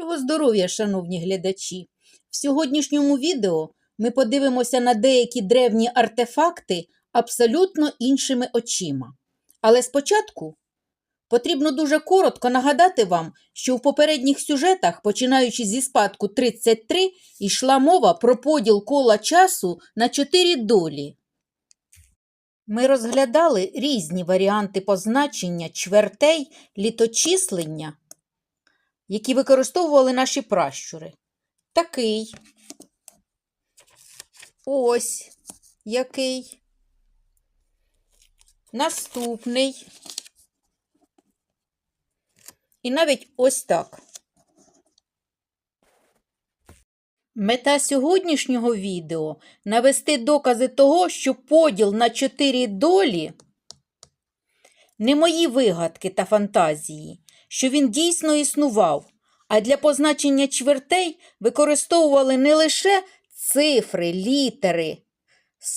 Доброго здоров'я, шановні глядачі! В сьогоднішньому відео ми подивимося на деякі древні артефакти абсолютно іншими очима. Але спочатку потрібно дуже коротко нагадати вам, що в попередніх сюжетах, починаючи зі спадку 33, йшла мова про поділ кола часу на чотири долі. Ми розглядали різні варіанти позначення чвертей літочислення які використовували наші пращури. Такий. Ось який. Наступний. І навіть ось так. Мета сьогоднішнього відео навести докази того, що поділ на чотири долі не мої вигадки та фантазії, що він дійсно існував, а для позначення чвертей використовували не лише цифри, літери,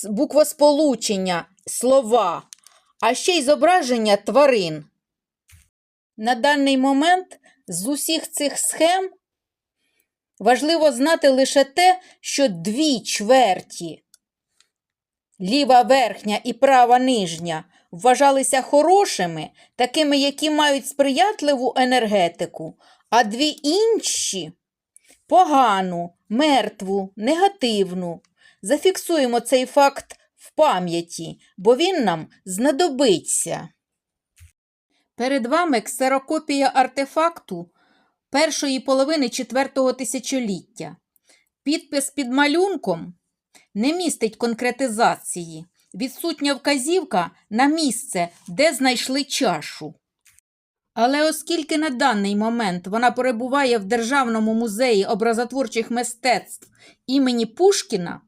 буквосполучення, слова, а ще й зображення тварин. На даний момент з усіх цих схем важливо знати лише те, що дві чверті ліва верхня і права нижня вважалися хорошими, такими, які мають сприятливу енергетику, а дві інші погану, мертву, негативну. Зафіксуємо цей факт в пам'яті, бо він нам знадобиться. Перед вами ксерокопія артефакту першої половини четвертого тисячоліття. Підпис під малюнком не містить конкретизації. Відсутня вказівка на місце, де знайшли чашу. Але оскільки на даний момент вона перебуває в Державному музеї образотворчих мистецтв імені Пушкіна,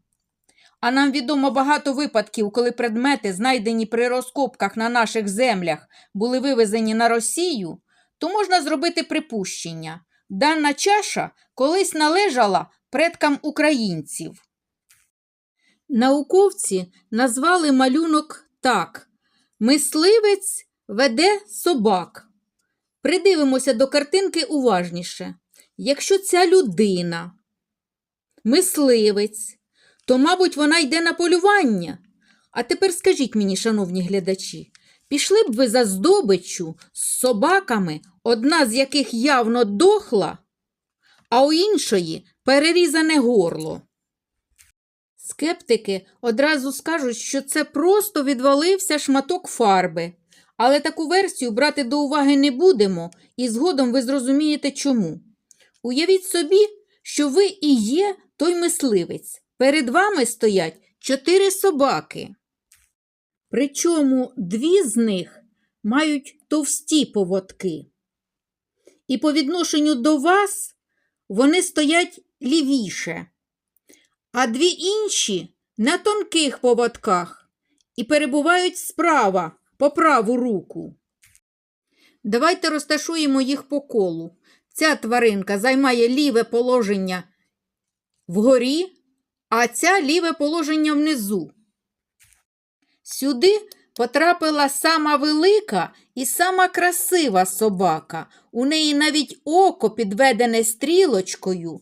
а нам відомо багато випадків, коли предмети, знайдені при розкопках на наших землях, були вивезені на Росію, то можна зробити припущення. Дана чаша колись належала предкам українців. Науковці назвали малюнок так: Мисливець веде собак. Придивимося до картинки уважніше. Якщо ця людина мисливець, то, мабуть, вона йде на полювання. А тепер скажіть мені, шановні глядачі, пішли б ви за здобиччю з собаками, одна з яких явно дохла, а у іншої перерізане горло. Скептики одразу скажуть, що це просто відвалився шматок фарби. Але таку версію брати до уваги не будемо, і згодом ви зрозумієте чому. Уявіть собі, що ви і є той мисливець. Перед вами стоять чотири собаки. Причому дві з них мають товсті поводки. І по відношенню до вас вони стоять лівіше а дві інші на тонких поводках і перебувають справа по праву руку. Давайте розташуємо їх по колу. Ця тваринка займає ліве положення вгорі, а ця ліве положення внизу. Сюди потрапила сама велика і сама красива собака. У неї навіть око підведене стрілочкою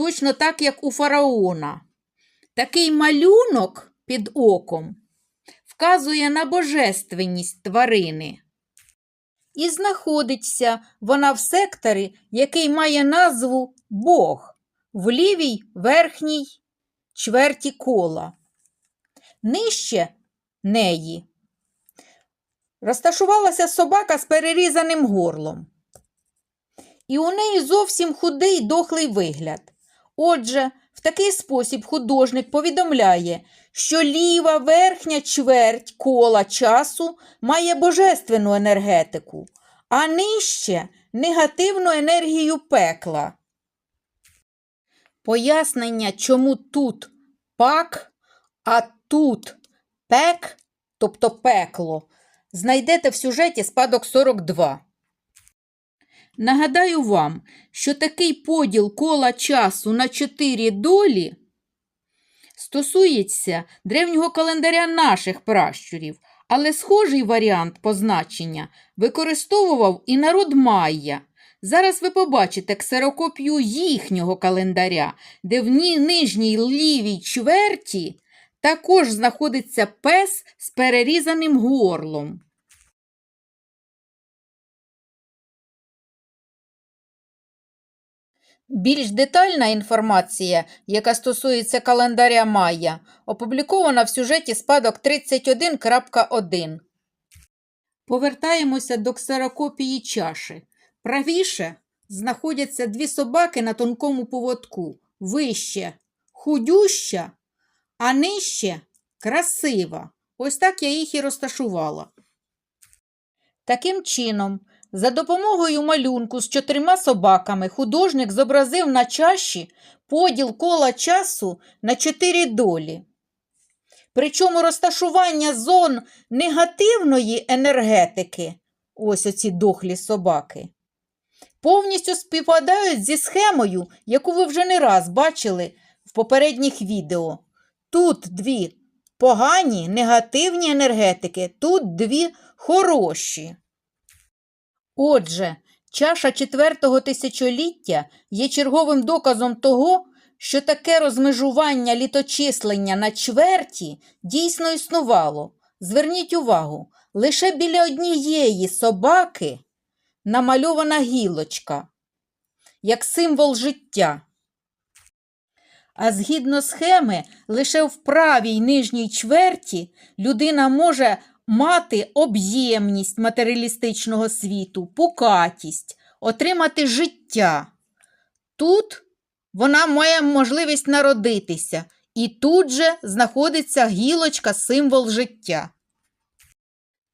точно так, як у фараона. Такий малюнок під оком вказує на божественність тварини. І знаходиться вона в секторі, який має назву Бог в лівій верхній чверті кола. Нижче неї розташувалася собака з перерізаним горлом. І у неї зовсім худий дохлий вигляд. Отже, в такий спосіб художник повідомляє, що ліва верхня чверть кола часу має божественну енергетику, а нижче негативну енергію пекла. Пояснення, чому тут пак, а тут пек, тобто пекло, знайдете в сюжеті спадок 42. Нагадаю вам, що такий поділ кола часу на чотири долі стосується древнього календаря наших пращурів, але схожий варіант позначення використовував і народ Майя. Зараз ви побачите ксерокопію їхнього календаря, де в ні- нижній лівій чверті також знаходиться пес з перерізаним горлом. Більш детальна інформація, яка стосується календаря Майя, опублікована в сюжеті спадок 31.1. Повертаємося до ксерокопії чаші. Правіше знаходяться дві собаки на тонкому поводку. Вище худюща, а нижче красива. Ось так я їх і розташувала. Таким чином, за допомогою малюнку з чотирма собаками художник зобразив на чаші поділ кола часу на чотири долі. Причому розташування зон негативної енергетики, ось оці дохлі собаки, повністю співпадають зі схемою, яку ви вже не раз бачили в попередніх відео. Тут дві погані негативні енергетики, тут дві хороші. Отже, чаша четвертого тисячоліття є черговим доказом того, що таке розмежування літочислення на чверті дійсно існувало. Зверніть увагу, лише біля однієї собаки намальована гілочка, як символ життя. А згідно схеми, лише в правій нижній чверті людина може мати об'ємність матеріалістичного світу, пукатість, отримати життя. Тут вона має можливість народитися, і тут же знаходиться гілочка, символ життя.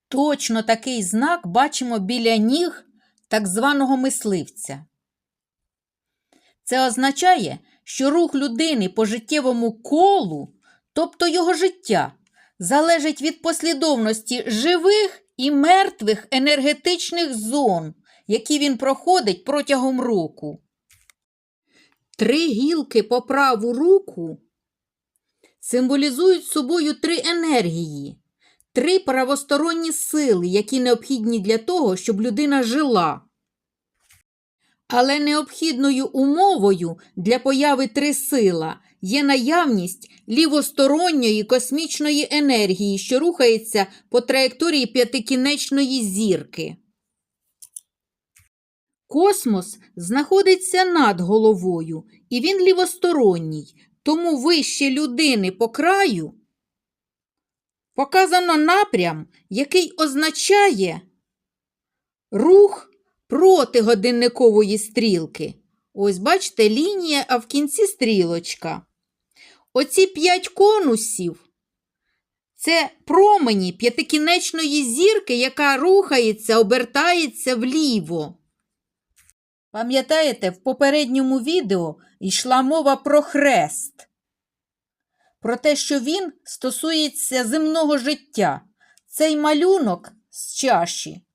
Точно такий знак бачимо біля ніг так званого мисливця. Це означає, що рух людини по життєвому колу, тобто його життя, залежить від послідовності живих і мертвих енергетичних зон, які він проходить протягом року. Три гілки по праву руку символізують собою три енергії, три правосторонні сили, які необхідні для того, щоб людина жила. Але необхідною умовою для появи трисила є наявність лівосторонньої космічної енергії, що рухається по траєкторії п'ятикінечної зірки. Космос знаходиться над головою, і він лівосторонній, тому вище людини по краю показано напрям, який означає рух проти годинникової стрілки. Ось, бачите, лінія, а в кінці стрілочка. Оці п'ять конусів це промені п'ятикінечної зірки, яка рухається, обертається вліво. Пам'ятаєте, в попередньому відео йшла мова про хрест, про те, що він стосується земного життя. Цей малюнок з чаші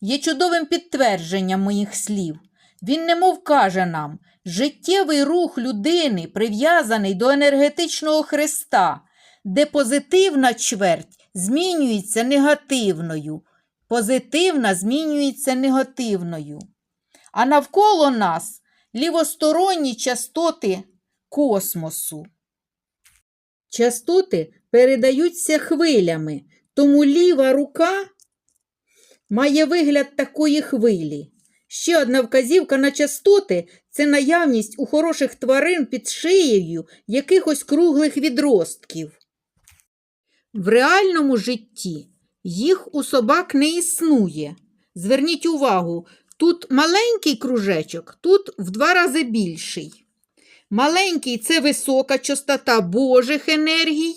є чудовим підтвердженням моїх слів. Він немов каже нам, життєвий рух людини прив'язаний до енергетичного хреста, де позитивна чверть змінюється негативною, позитивна змінюється негативною. А навколо нас лівосторонні частоти космосу. Частоти передаються хвилями, тому ліва рука має вигляд такої хвилі. Ще одна вказівка на частоти це наявність у хороших тварин під шиєю якихось круглих відростків. В реальному житті їх у собак не існує. Зверніть увагу, тут маленький кружечок, тут в два рази більший. Маленький це висока частота Божих енергій,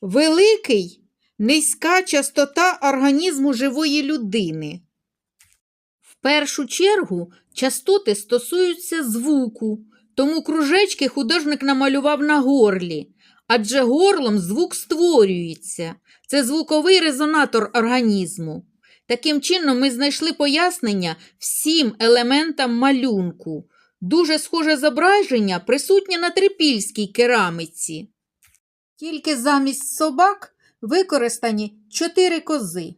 великий низька частота організму живої людини. В першу чергу частоти стосуються звуку, тому кружечки художник намалював на горлі, адже горлом звук створюється. Це звуковий резонатор організму. Таким чином, ми знайшли пояснення всім елементам малюнку. Дуже схоже зображення присутнє на трипільській керамиці. Тільки замість собак використані чотири кози.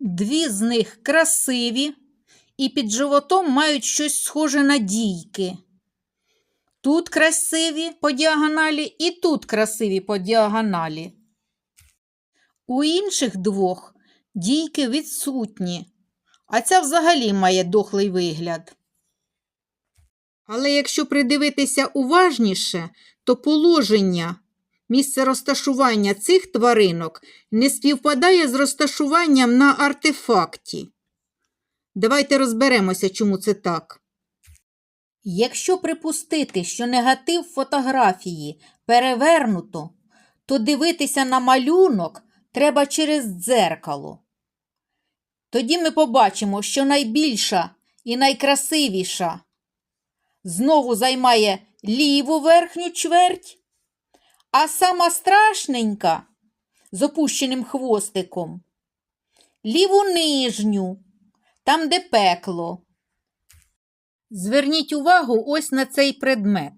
Дві з них красиві і під животом мають щось схоже на дійки. Тут красиві по діагоналі і тут красиві по діагоналі. У інших двох дійки відсутні, а ця взагалі має дохлий вигляд. Але якщо придивитися уважніше, то положення, місце розташування цих тваринок не співпадає з розташуванням на артефакті. Давайте розберемося, чому це так. Якщо припустити, що негатив фотографії перевернуто, то дивитися на малюнок треба через дзеркало. Тоді ми побачимо, що найбільша і найкрасивіша знову займає ліву верхню чверть, а сама страшненька з опущеним хвостиком ліву нижню, там, де пекло. Зверніть увагу ось на цей предмет.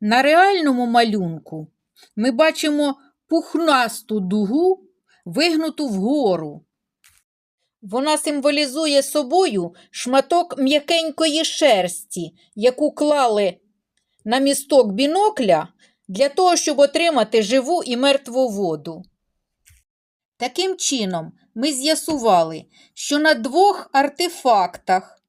На реальному малюнку ми бачимо пухнасту дугу, вигнуту вгору. Вона символізує собою шматок м'якенької шерсті, яку клали на місток бінокля для того, щоб отримати живу і мертву воду. Таким чином, ми з'ясували, що на двох артефактах,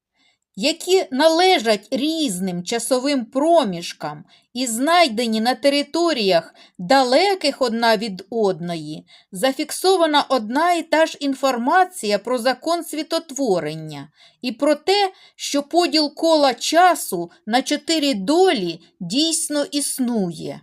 які належать різним часовим проміжкам і знайдені на територіях далеких одна від одної, зафіксована одна і та ж інформація про закон світотворення і про те, що поділ кола часу на чотири долі дійсно існує.